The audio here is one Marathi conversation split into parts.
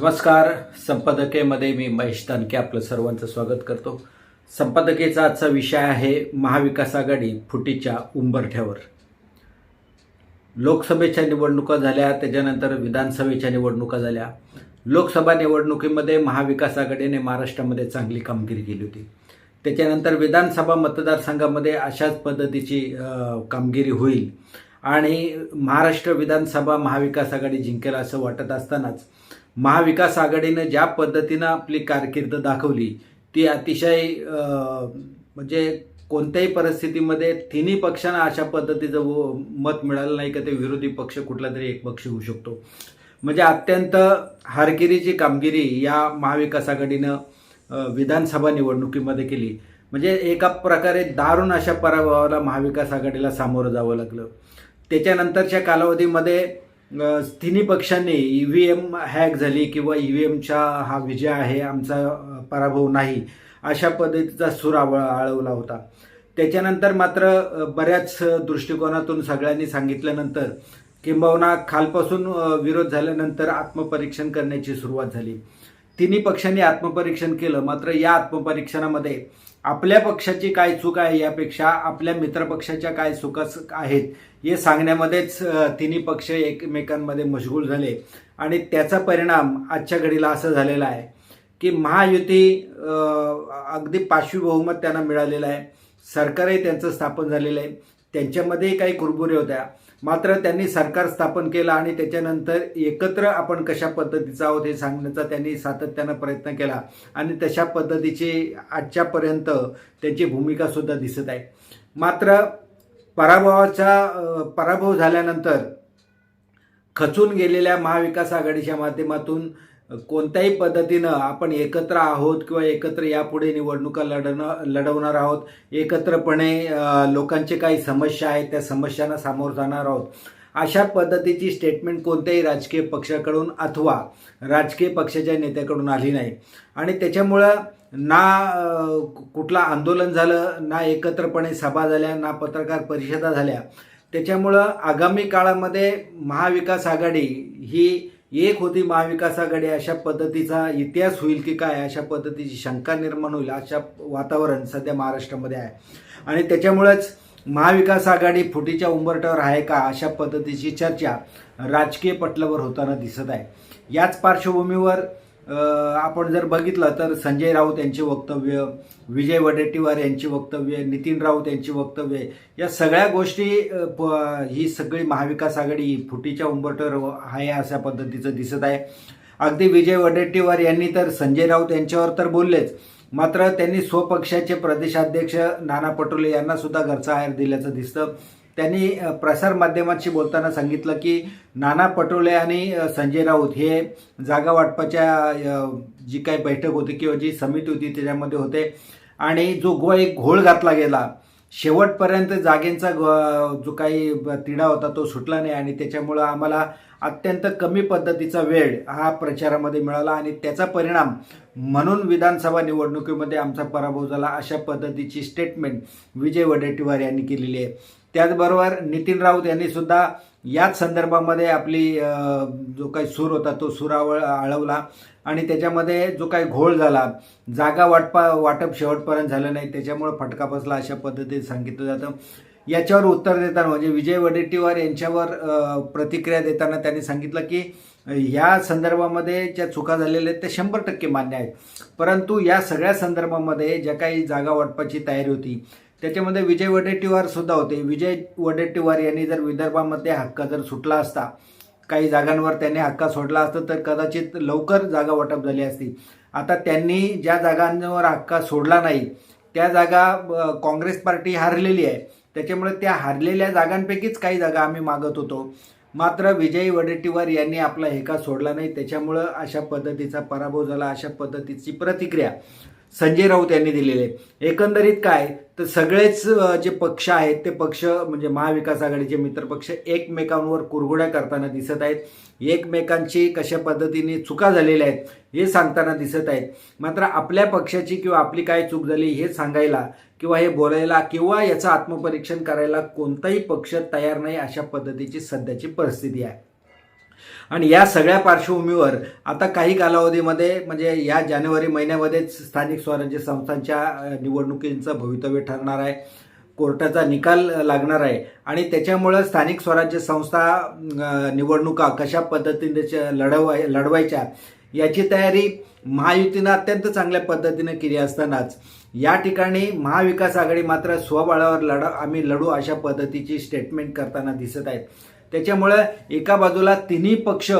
नमस्कार. संपादकेमध्ये मी महेश तानके आपलं सर्वांचं स्वागत करतो. संपादकेचा आजचा विषय आहे महाविकास आघाडी फुटीच्या उंबरठ्यावर. लोकसभेच्या निवडणुका झाल्या त्याच्यानंतर विधानसभेच्या निवडणुका झाल्या. लोकसभा निवडणुकीमध्ये महाविकास आघाडीने महाराष्ट्रामध्ये चांगली कामगिरी केली होती. त्याच्यानंतर विधानसभा मतदारसंघामध्ये अशाच पद्धतीची कामगिरी होईल. आणि महाराष्ट्र विधानसभा महाविकास आघाडी जिंकेल असं वाटत असतानाच महाविकास आघाडीनं ज्या पद्धतीनं आपली कारकीर्द दाखवली ती अतिशय म्हणजे कोणत्याही परिस्थितीमध्ये तिन्ही पक्षांना अशा पद्धतीचं व- मत मिळालं नाही का ते विरोधी पक्ष कुठला तरी एक पक्ष होऊ शकतो. म्हणजे अत्यंत हारगिरीची कामगिरी या महाविकास आघाडीनं विधानसभा निवडणुकीमध्ये केली. म्हणजे एका प्रकारे दारुण अशा पराभवाला महाविकास आघाडीला सामोरं जावं लागलं. त्याच्यानंतरच्या कालावधीमध्ये तिन्ही पक्षांनी ई व्ही एम हॅक झाली किंवा ई व्ही एमचा हा विजय आहे आमचा पराभव नाही अशा पद्धतीचा सूर आव आळवला होता. त्याच्यानंतर मात्र बऱ्याच दृष्टिकोनातून सगळ्यांनी सांगितल्यानंतर किंबहुना खालपासून विरोध झाल्यानंतर आत्मपरीक्षण करण्याची सुरुवात झाली. तिन्ही पक्षांनी आत्मपरीक्षण केलं मात्र या आत्मपरीक्षणामध्ये आपल्या पक्षाची काय चूक आहे यापेक्षा आपल्या मित्रपक्षाच्या काय चुका आहेत हे सांगण्यामध्येच तिन्ही पक्ष एकमेकांमध्ये मशगूल झाले. आणि त्याचा परिणाम आजच्या घडीला असं झालेला आहे की महायुती अगदी पाचवी बहुमत त्यांना मिळालेलं आहे. सरकारही त्यांचं स्थापन झालेलं आहे. त्यांच्यामध्येही काही कुरबुरे होत्या. मात्र त्यांनी सरकार स्थापन केलं आणि त्याच्यानंतर एकत्र आपण कशा पद्धतीचं आहोत हे सांगण्याचा त्यांनी सातत्यानं प्रयत्न केला. आणि तशा पद्धतीची आजच्यापर्यंत त्यांची भूमिका सुद्धा दिसत आहे. मात्र पराभवाचा पराभव झाल्यानंतर खचून गेलेल्या महाविकास आघाडीच्या माध्यमातून कोणत्याही पद्धतीनं आपण एकत्र आहोत किंवा एकत्र यापुढे निवडणुका लढणं लढवणार आहोत एकत्रपणे लोकांचे काही समस्या आहेत त्या समस्यांना सामोरं जाणार आहोत. अशा पद्धतीची स्टेटमेंट कोणत्याही राजकीय पक्षाकडून अथवा राजकीय पक्षाच्या नेत्याकडून आली नाही. आणि त्याच्यामुळं ना कुठलं आंदोलन झालं ना एकत्रपणे सभा झाल्या ना पत्रकार परिषदा झाल्या. त्याच्यामुळं आगामी काळामध्ये महाविकास आघाडी ही एक होती महाविकास आघाडी अशा पद्धतीचा इतिहास होईल की काय अशा पद्धतीची शंका निर्माण होईल अशा वातावरण सध्या महाराष्ट्रामध्ये आहे. आणि त्याच्यामुळेच महाविकास आघाडी फुटीच्या उंबरट्यावर आहे का अशा पद्धतीची चर्चा राजकीय पटलावर होताना दिसत आहे. याच पार्श्वभूमीवर आपण जर बघितलं तर संजय राऊत यांचे वक्तव्य विजय वडेट्टीवार यांची वक्तव्य नितीन राऊत यांची वक्तव्य या सगळ्या गोष्टी प- ही सगळी महाविकास आघाडी फुटीच्या उंबरटर आहे अशा पद्धतीचं दिसत आहे. अगदी विजय वडेट्टीवार यांनी तर संजय राऊत यांच्यावर तर बोललेच. मात्र त्यांनी स्वपक्षाचे प्रदेशाध्यक्ष नाना पटोले यांना सुद्धा घरचा आहेर दिल्याचं दिसतं. त्यांनी प्रसारमाध्यमांशी बोलताना सांगितलं की नाना पटोले आणि संजय राऊत हे जागा वाटपाच्या जी काही बैठक होती किंवा जी समिती होती त्याच्यामध्ये होते. आणि जो गो एक घोळ घातला गेला शेवटपर्यंत जागेंचा ग- जो काही तिढा होता तो सुटला नाही आणि त्याच्यामुळं आम्हाला अत्यंत कमी पद्धतीचा वेळ हा प्रचारामध्ये मिळाला आणि त्याचा परिणाम म्हणून विधानसभा निवडणुकीमध्ये आमचा पराभव झाला अशा पद्धतीची स्टेटमेंट विजय वडेट्टीवार यांनी केलेली आहे. त्याचबरोबर नितीन राऊत यांनी सुद्धा याच संदर्भामध्ये आपली जो काही सूर होता तो सुरावळ आळवला आणि त्याच्यामध्ये जो काही घोळ झाला जागा वाटपा वाटप शेवटपर्यंत झालं नाही त्याच्यामुळे फटका बसला अशा पद्धतीने सांगितलं जातं. याच्यावर उत्तर देताना म्हणजे विजय वडेट्टीवार यांच्यावर प्रतिक्रिया देताना त्यांनी सांगितलं की या संदर्भामध्ये ज्या चुका झालेल्या आहेत त्या शंभर टक्के मान्य आहेत. परंतु या सगळ्या संदर्भामध्ये ज्या काही जागा वाटपाची तयारी होती त्याच्यामध्ये विजय वडेट्टीवार सुद्धा होते. विजय वडेट्टीवार यांनी जर विदर्भामध्ये हक्क जर सुटला असता काही जागांवर त्यांनी हक्का सोडला असता तर कदाचित लवकर जागा वाटप झाली असती. आता त्यांनी ज्या जागांवर हक्का सोडला नाही त्या जागा काँग्रेस पार्टी हारलेली आहे. त्याच्यामुळे त्या हारलेल्या जागांपैकीच काही जागा आम्ही मागत होतो. मात्र विजय वडेट्टीवार यांनी आपला हेका सोडला नाही. त्याच्यामुळं अशा पद्धतीचा पराभव झाला. अशा पद्धतीची प्रतिक्रिया संजय राऊत यांनी दिलेली आहे. एकंदरीत काय? तर सगळेच जे पक्ष आहेत ते पक्ष म्हणजे महाविकास आघाडीचे मित्रपक्ष एकमेकांवर कुरघोड्या करताना दिसत आहेत. एकमेकांची कशा पद्धतीने चुका झालेल्या आहेत हे सांगताना दिसत आहेत. मात्र आपल्या पक्षाची किंवा आपली काय चूक झाली हे सांगायला किंवा हे बोलायला किंवा याचं आत्मपरीक्षण करायला कोणताही पक्ष तयार नाही अशा पद्धतीची सध्याची परिस्थिती आहे. आणि या सगळ्या पार्श्वभूमीवर आता काही कालावधीमध्ये म्हणजे या जानेवारी महिन्यामध्येच स्थानिक स्वराज्य संस्थांच्या निवडणुकींचं भवितव्य ठरणार आहे. कोर्टाचा निकाल लागणार आहे. आणि त्याच्यामुळं स्थानिक स्वराज्य संस्था निवडणुका कशा पद्धतीने लढवाय लढवायच्या याची तयारी महायुतीनं अत्यंत चांगल्या पद्धतीनं केली असतानाच या ठिकाणी महाविकास आघाडी मात्र स्वबळावर लढा आम्ही लढू अशा पद्धतीची स्टेटमेंट करताना दिसत आहेत. त्याच्यामुळं एका बाजूला तिन्ही पक्ष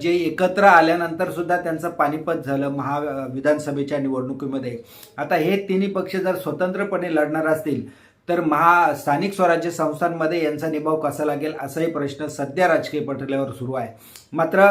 जे एकत्र आल्यानंतर सुद्धा त्यांचं पानिपत झालं महा विधानसभेच्या निवडणुकीमध्ये. आता हे तिन्ही पक्ष जर स्वतंत्रपणे लढणार असतील तर महा स्थानिक स्वराज्य संस्थांमध्ये यांचा निभाव कसा लागेल असाही प्रश्न सध्या राजकीय पटलावर सुरू आहे. मात्र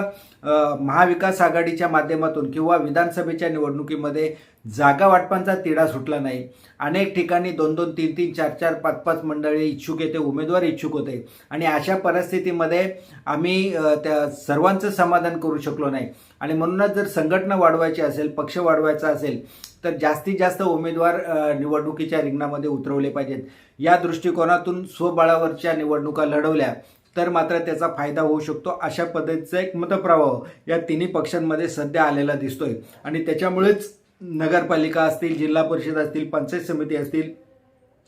महाविकास आघाडीच्या माध्यमातून किंवा विधानसभेच्या निवडणुकीमध्ये जागा वाटपांचा तिढा सुटला नाही. अनेक ठिकाणी दोन दोन तीन तीन चार चार पाच पाच मंडळी इच्छुक येते उमेदवार इच्छुक होते. आणि अशा परिस्थितीमध्ये आम्ही त्या सर्वांचं समाधान करू शकलो नाही. आणि म्हणूनच जर संघटना वाढवायची असेल पक्ष वाढवायचा असेल तर जास्तीत जास्त उमेदवार निवडणुकीच्या रिंगणामध्ये उतरवले पाहिजेत. या दृष्टिकोनातून स्वबळावरच्या निवडणुका लढवल्या तर मात्र त्याचा फायदा होऊ शकतो अशा पद्धतीचा एक मतप्रवाह या तिन्ही पक्षांमध्ये सध्या आलेला दिसतोय. आणि त्याच्यामुळेच नगरपालिका असतील जिल्हा परिषद असतील पंचायत समिती असतील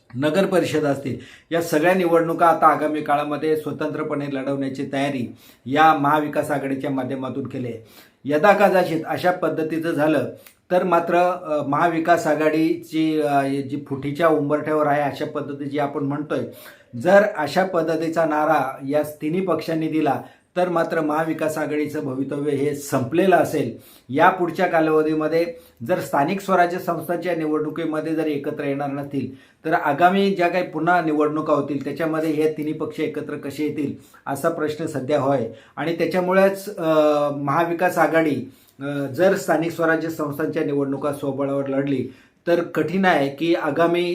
नगर परिषद असतील या सगळ्या निवडणुका आता आगामी काळामध्ये स्वतंत्रपणे लढवण्याची तयारी या महाविकास आघाडीच्या माध्यमातून केली आहे. यदा कदाचित अशा पद्धतीचं झालं तर मात्र महाविकास आघाडीची जी फुटीच्या उंबरठ्यावर आहे अशा पद्धतीची आपण म्हणतोय जर अशा पद्धतीचा नारा या तिन्ही पक्षांनी दिला तर मात्र महाविकास आघाडीचं भवितव्य हे संपलेलं असेल. या पुढच्या कालावधीमध्ये जर स्थानिक स्वराज्य संस्थांच्या निवडणुकीमध्ये जर एकत्र येणार नसतील तर आगामी ज्या काही पुन्हा निवडणुका होतील त्याच्यामध्ये हे तिन्ही पक्ष एकत्र कसे येतील असा प्रश्न सध्या होय. आणि त्याच्यामुळेच महाविकास आघाडी जर स्थानिक स्वराज्य संस्थांच्या निवडणुका स्वबळावर लढली तर कठीण आहे की आगामी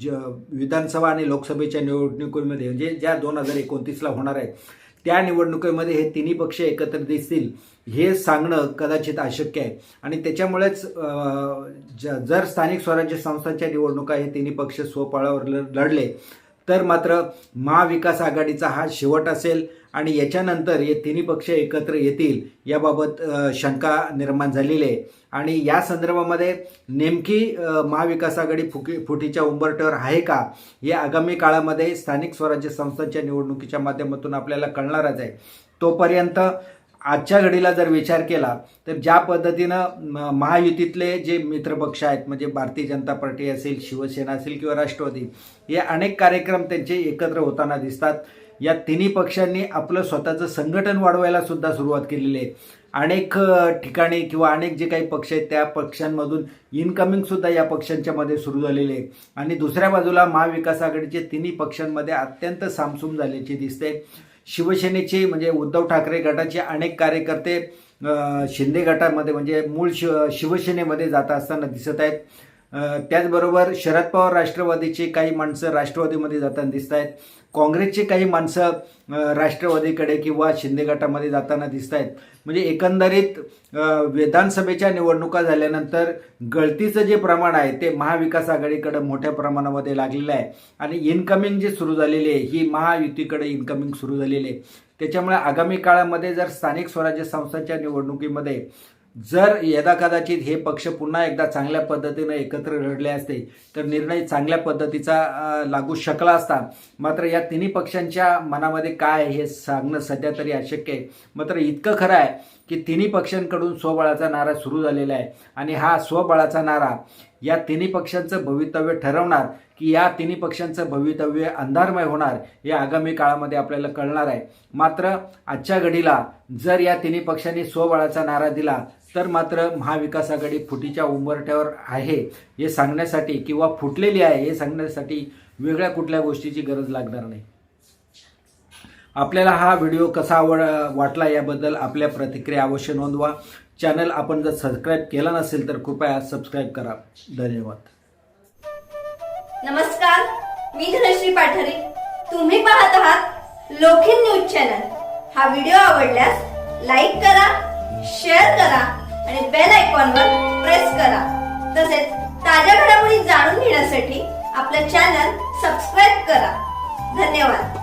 ज विधानसभा आणि लोकसभेच्या निवडणुकीमध्ये म्हणजे ज्या दोन हजार एकोणतीसला होणार आहेत त्या निवडणुकीमध्ये हे तिन्ही पक्ष एकत्र दिसतील हे सांगणं कदाचित अशक्य आहे. आणि त्याच्यामुळेच ज- जर स्थानिक स्वराज्य संस्थांच्या निवडणुका हे तिन्ही पक्ष स्वपाळावर लढले तर मात्र महाविकास आघाडीचा हा शेवट असेल. आणि याच्यानंतर हे तिन्ही पक्ष एकत्र येतील याबाबत शंका निर्माण झालेली आहे. आणि या संदर्भामध्ये नेमकी महाविकास आघाडी फुकी फुटीच्या उंबरठ्यावर आहे का? हे आगामी काळामध्ये स्थानिक स्वराज्य संस्थांच्या निवडणुकीच्या माध्यमातून आपल्याला कळणारच आहे. तोपर्यंत आजच्या घडीला जर विचार केला तर ज्या पद्धतीनं म- महायुतीतले जे मित्रपक्ष आहेत म्हणजे भारतीय जनता पार्टी असेल शिवसेना असेल किंवा राष्ट्रवादी हे अनेक कार्यक्रम त्यांचे एकत्र होताना दिसतात. या तिन्ही पक्षांनी आपलं स्वतःचं संघटन वाढवायला सुद्धा सुरुवात केलेली आहे. अनेक ठिकाणी किंवा अनेक जे काही पक्ष आहेत त्या पक्षांमधून इनकमिंग सुद्धा या पक्षांच्यामध्ये सुरू झालेले आहे आणि दुसऱ्या बाजूला महाविकास आघाडीचे तिन्ही पक्षांमध्ये अत्यंत सामसूम झाल्याचे दिसते शिवसेनेचे म्हणजे उद्धव ठाकरे गटाचे अनेक कार्यकर्ते शिंदे गटामध्ये म्हणजे मूळ शिव शिवसेनेमध्ये जात असताना दिसत आहेत. त्याचबरोबर शरद पवार राष्ट्रवादीचे काही माणसं राष्ट्रवादीमध्ये जाताना दिसत आहेत काँग्रेसचे काही माणसं राष्ट्रवादीकडे किंवा शिंदे गटामध्ये जाताना दिसत आहेत म्हणजे एकंदरीत विधानसभेच्या निवडणुका झाल्यानंतर गळतीचं जे प्रमाण आहे ते महाविकास आघाडीकडे मोठ्या प्रमाणामध्ये लागलेलं आहे. आणि इनकमिंग जे सुरू झालेली आहे ही महायुतीकडे इनकमिंग सुरू झालेली आहे. त्याच्यामुळे आगामी काळामध्ये जर स्थानिक स्वराज्य संस्थांच्या निवडणुकीमध्ये जर यदा कदाचित हे पक्ष पुन्हा एकदा चांगल्या पद्धतीनं एकत्र लढले असते तर निर्णय चांगल्या पद्धतीचा लागू शकला असता. मात्र या तिन्ही पक्षांच्या मनामध्ये काय आहे हे सांगणं सध्या तरी अशक्य आहे. मात्र इतकं खरं आहे की तिन्ही पक्षांकडून स्वबळाचा नारा सुरू झालेला आहे. आणि हा स्वबळाचा नारा या तिन्ही पक्षांचं भवितव्य ठरवणार की या तिन्ही पक्षांचं भवितव्य अंधारमय होणार हे आगामी काळामध्ये आपल्याला कळणार आहे. मात्र आजच्या घडीला जर या तिन्ही पक्षांनी स्वबळाचा नारा दिला तर मात्र महाविकास आघाडी फुटीच्या उंबरठ्यावर आहे हे सांगण्यासाठी किंवा फुटलेली आहे हे सांगण्यासाठी वेगळ्या कुठल्या गोष्टीची गरज लागणार नाही. आपल्याला हा व्हिडिओ कसा आवड वाटला याबद्दल आपल्या प्रतिक्रिया अवश्य नोंदवा. चॅनल आपण जर सबस्क्राईब केला नसेल तर कृपया सबस्क्राईब करा. धन्यवाद. नमस्कार मी धनश्री पाठारे. तुम्ही पाहत आहात लोखिन न्यूज चॅनल. हा व्हिडिओ आवडल्यास लाईक करा शेअर करा आणि बेल आयकॉनवर प्रेस करा. तसेच ताज्या घडामोडी जाणून घेण्यासाठी आपलं चॅनल सबस्क्राईब करा. धन्यवाद.